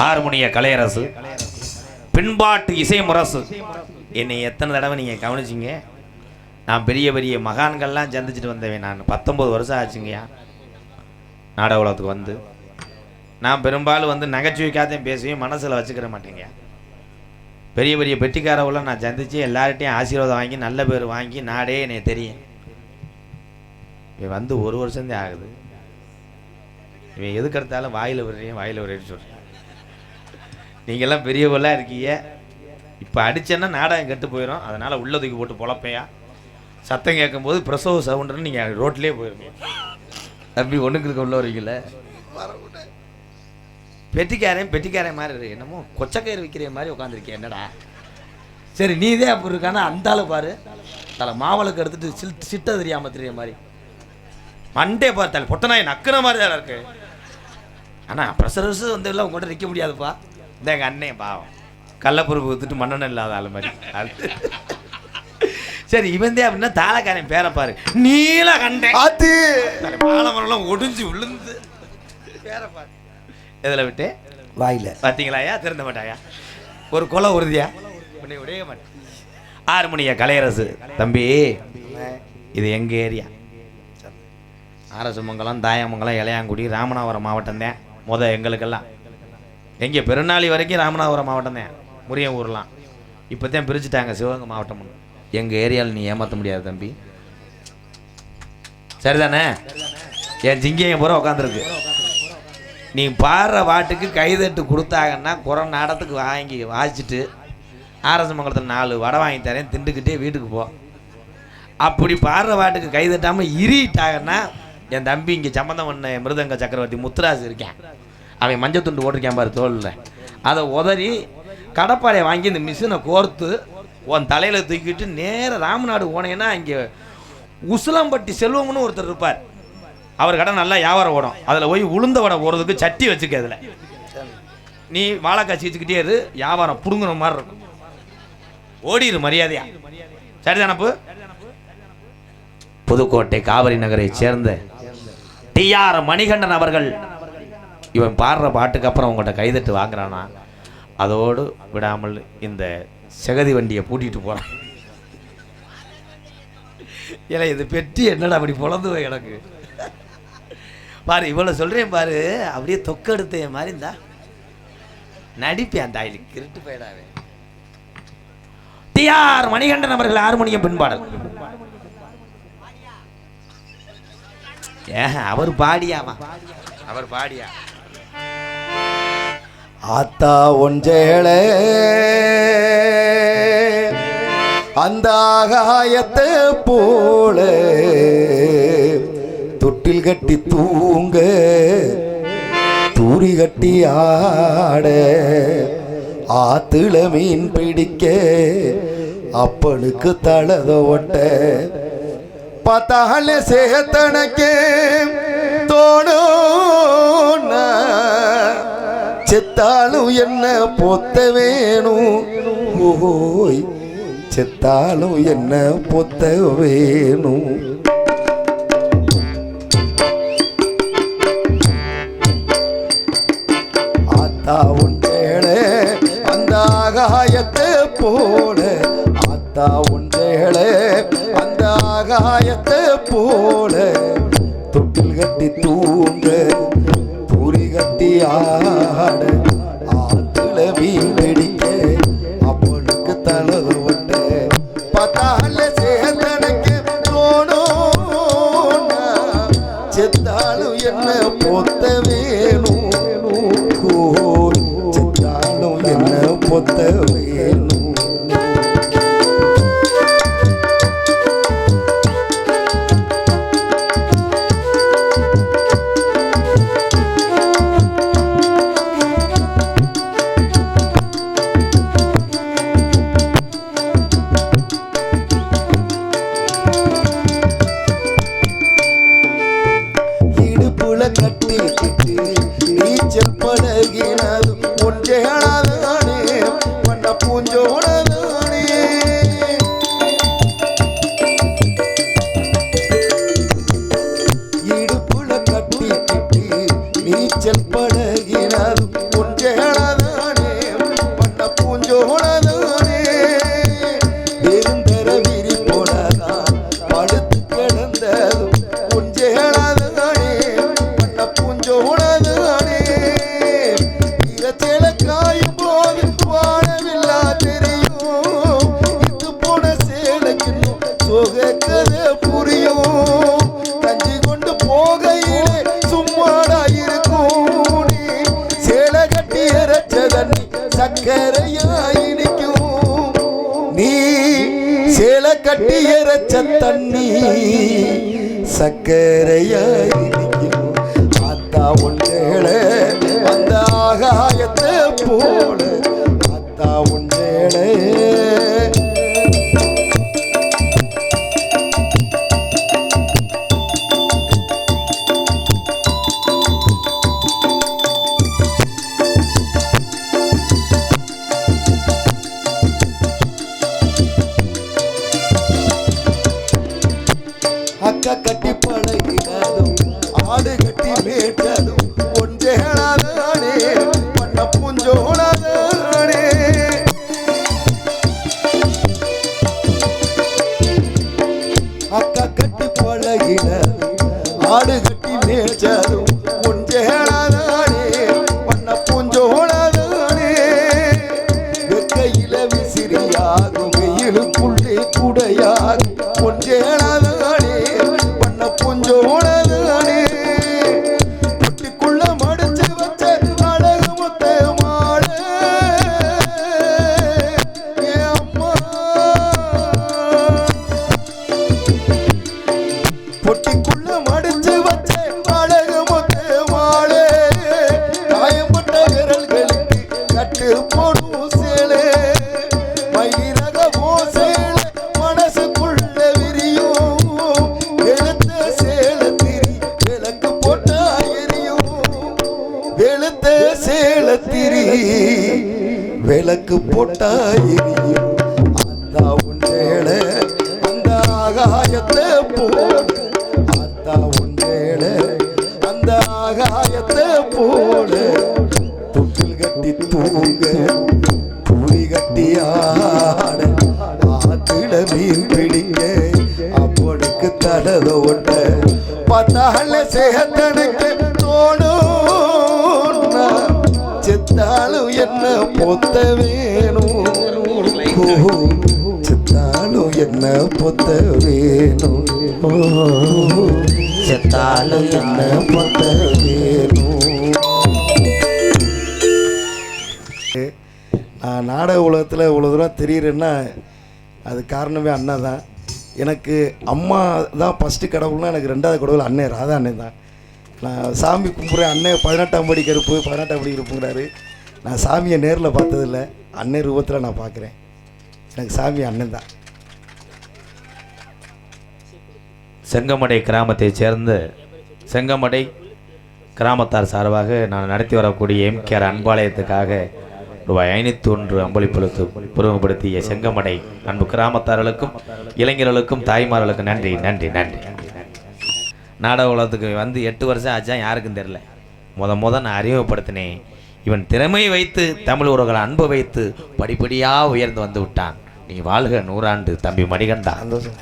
ஆறுமுனிய கலையரசு பின்பாட்டு இசை முரசு என்னை எத்தனை தடவை நீங்கள் கவனிச்சிங்க? நான் பெரிய பெரிய மகான்கள்லாம் சந்திச்சுட்டு வந்தவன் நான். பத்தொம்பது வருஷம் ஆச்சுங்கய்யா. நாட உலகத்துக்கு வந்து. நான் பெரும்பாலும் வந்து நகைச்சுவைக்காத்தையும் பேசுவேன் மனசில் வச்சுக்கிற மாட்டேங்க பெரிய பெரிய பெட்டிக்காரவெல்லாம் நான் சந்தித்து எல்லார்ட்டையும் ஆசீர்வாதம் வாங்கி நல்ல பேர் வாங்கி நாடே எனக்கு தெரியும். இவன் வந்து ஒரு வருஷம்தான் ஆகுது. இவன் எதுக்கு எடுத்தாலும் வாயில் விடுறேன் வாயில் விடுறேன்னு சொல்கிறேன் நீங்கள்லாம் பெரியவெல்லாம் இருக்கீங்க. இப்போ அடிச்சேன்னா நாடகம் கெட்டு போயிடும் அதனால் உள்ள தூக்கி போட்டு பொழப்பையா? சத்தம் கேட்கும்போது பிரசவ சவுண்டுன்னு நீங்கள் ரோட்லேயே போயிருங்க. தம்பி ஒன்றுக்கு இருக்க உள்ள வரீங்கள பெட்டிக்காரன் பெட்டிக்காரன் மாதிரி இருக்கு என்னமோ கொச்சக்கயிறு விற்கிற மாதிரி உட்காந்துருக்கேன் என்னடா? சரி நீ இதே அப்படி இருக்கானா? அந்த ஆளு பாரு. தலை மாவளுக்கு எடுத்துட்டு சில் சிட்ட தெரியாம தெரிய மாதிரி. மண்டே பார்த்தால் பொட்டனாய் நக்குன மாதிரி தான் இருக்கு. ஆனா ப்ரெஷர் வந்து எல்லாம் உங்கள்கிட்ட நிற்க முடியாதுப்பா. இந்த எங்கள் அண்ணன் பாவம் கள்ளப்பருப்பு வித்துட்டு மண்ணெண்ணெய் இல்லாத ஆள் மாதிரி. சரி இவன் தான் அப்படின்னா தாளக்காரன் பேரை பாரு. நீல கண்டேன் அது. மாலமரம் ஒடிஞ்சு விழுந்து. பேரை பாரு. எதில் விட்டு? வாயில. பார்த்தீங்களாயா திறந்த மாட்டாயா? ஒரு கொலை உறுதியா? உன்னை உடைய மாட்டேன். ஆறுமணிய கலையரசு. தம்பி இது எங்க ஏரியா? ஆரசுமங்கலம் தாயமங்கலம் இளையாங்குடி ராமநாதபுரம் மாவட்டம் தான் முத எங்களுக்கெல்லாம். எங்கே பெருநாளி வரைக்கும் ராமநாதபுரம் மாவட்டம் தான். முறிய ஊர்லாம். இப்போ தான் பிரிச்சுட்டாங்க சிவகங்கை மாவட்டம் எங்கள் ஏரியாவில் நீ ஏமாற்ற முடியாது தம்பி. சரிதானே? என் ஜிங்கையை பூரா உட்காந்துருக்கு நீ பாடுற பாட்டுக்கு கைதட்டு கொடுத்தாங்கன்னா குறை நாடத்துக்கு வாங்கி வாசிச்சுட்டு ஆரச மங்கலத்தில் நாலு வடை வாங்கி தரேன் திண்டுக்கிட்டே வீட்டுக்கு போ. அப்படி பாடுற பாட்டுக்கு கைதட்டாமல் இறிட்டாங்கன்னா என் தம்பி இங்கே சம்மந்தம் பண்ண மிருதங்க சக்கரவர்த்தி முத்துராசு இருக்கேன். அவன் மஞ்சள் துண்டு ஓட்டிருக்கேன் பாரு தோளில் அதை உதறி கடப்பாறையை வாங்கி இந்த மிஷினை கோர்த்து உன் தலையில் தூக்கிட்டு நேராக ராமநாடு போனேன்னா இங்கே உசிலம்பட்டி செல்வம்னு ஒருத்தர் இருப்பார். அவர் கடை நல்லா வியாபாரம் ஓடும். அதில் போய் உளுந்த வடை போடுறதுக்கு சட்டி வச்சுக்க அதில். நீ வாழைக்காய் வச்சுக்கிட்டே இரு வியாபாரம் புடுங்குற மாதிரி இருக்கும். ஓடிரு மரியாதையா. சரிதானப்பு புதுக்கோட்டை காவிரி நகரை சேர்ந்த டிஆர் மணிகண்டன் அவர்கள் இவன் பாடுற பாட்டுக்கு அப்புறம் உங்கள்கிட்ட கைதட்டு வாங்குறானா? அதோடு விடாமல் இந்த செகதி வண்டியை பூட்டிட்டு போறான். இல்லை இது பெட்டி என்னடா அப்படி பொழந்து எனக்கு? பாரு இவ்வளோ சொல்கிறேன் பாரு அப்படியே தொக்கெடுத்த மாதிரி இருந்தா நடிப்பேன் தாயில் கிருட்டு போயிடாவே டிஆர் மணிகண்டன் அவர்கள் ஹார்மோனியம் பின்பாடல். ஏன் அவர் பாடியாமா அவர் பாடியா? ஆத்தா ஒன்றேளே அந்த ஆகாயத்தை போல. தொட்டில் கட்டி தூங்க தூரி கட்டி ஆட. ஆத்துல மீன் பிடிக்க அப்பனுக்கு தளத ஒட்ட. பார்த்தாலே சேத்தனக்கே தோணும் செத்தாலும் என்ன பொத்த வேணும்? ஓய் செத்தாலும் என்ன பொத்த வேணும்? ஆத்தா உண்டேளே அந்த ஆகாயத்தை போல. ஆத்தா உண்டேளே அந்த ஆகாயத்தை போல. தொட்டில் கட்டி தூங்க பூரி கட்டியா ஆட ஆத்துல மீன் பிடிக்க அப்பனுக்கு தலது விட்ட பத்தால சேந்தனக்கு தோணும் செத்தாலும் என்ன பொத்த வேணும்? செத்தாலும் என்ன பொத்த வேணும்? கட்டி எரச்ச தண்ணி. சக்கரையா இனிக்கும் அத்தா ஒன்றேள அந்த ஆகாயத்தை போல. அக்கா கட்டி பழகினதும் ஆடு கட்டி மேட்டதும் ஒன்றேனாதானே பண்ண பூஞ்சோனாதானே. அக்கா கட்டி ஆடு எழுத்த சேல திரி விளக்கு போட்டாயிரி. எரியும் அத்தா உண்டேள அந்த ஆகாயத்தை போல அத்தா உண்டேள அந்த ஆகாயத்தை போல தொட்டில் கட்டி தூங்க பொத்த வேணும். செத்தாலும் என்ன பொத்த வேணும்? செத்தாலும் என்ன பொத்த வேணும்? நான் நாடக உலகத்தில் இவ்வளோ தூரம் தெரியுறேன்னா அது காரணமே அண்ணா தான் எனக்கு அம்மா தான் ஃபஸ்ட்டு கடவுள்னா எனக்கு ரெண்டாவது கடவுள் அண்ணன் ராதா அண்ணன் தான். நான் சாமி கும்பிட்றேன் அண்ணன் பதினெட்டாம் படி கருப்பு பதினெட்டாம் படி கருப்புங்கிறாரு. நான் சாமியை நேரில் பார்த்ததில்ல. அண்ணன் ரூபத்தில் நான் பார்க்குறேன். எனக்கு சாமி அண்ணன் தான். செங்கமடை கிராமத்தைச் சேர்ந்த செங்கமடை கிராமத்தார் சார்பாக நான் நடத்தி வரக்கூடிய எம்கேஆர் அன்பாலயத்துக்காக ரூபாய் ஐநூற்றி ஒன்று அம்பளிப்பளித்து பெருமைப்படுத்திய செங்கமடை அன்பு கிராமத்தார்களுக்கும் இளைஞர்களுக்கும் தாய்மார்களுக்கும் நன்றி நன்றி நன்றி. நாடக உலகத்துக்கு வந்து எட்டு வருஷம் ஆச்சா யாருக்கும் தெரில முத முத நான் அறிமுகப்படுத்தினேன். இவன் திறமை வைத்து தமிழ் உறவுகள் அன்பு வைத்து படிப்படியாக உயர்ந்து வந்து விட்டான். நீ வாழ்க நூறாண்டு தம்பி மணிகண்டா. சந்தோஷம்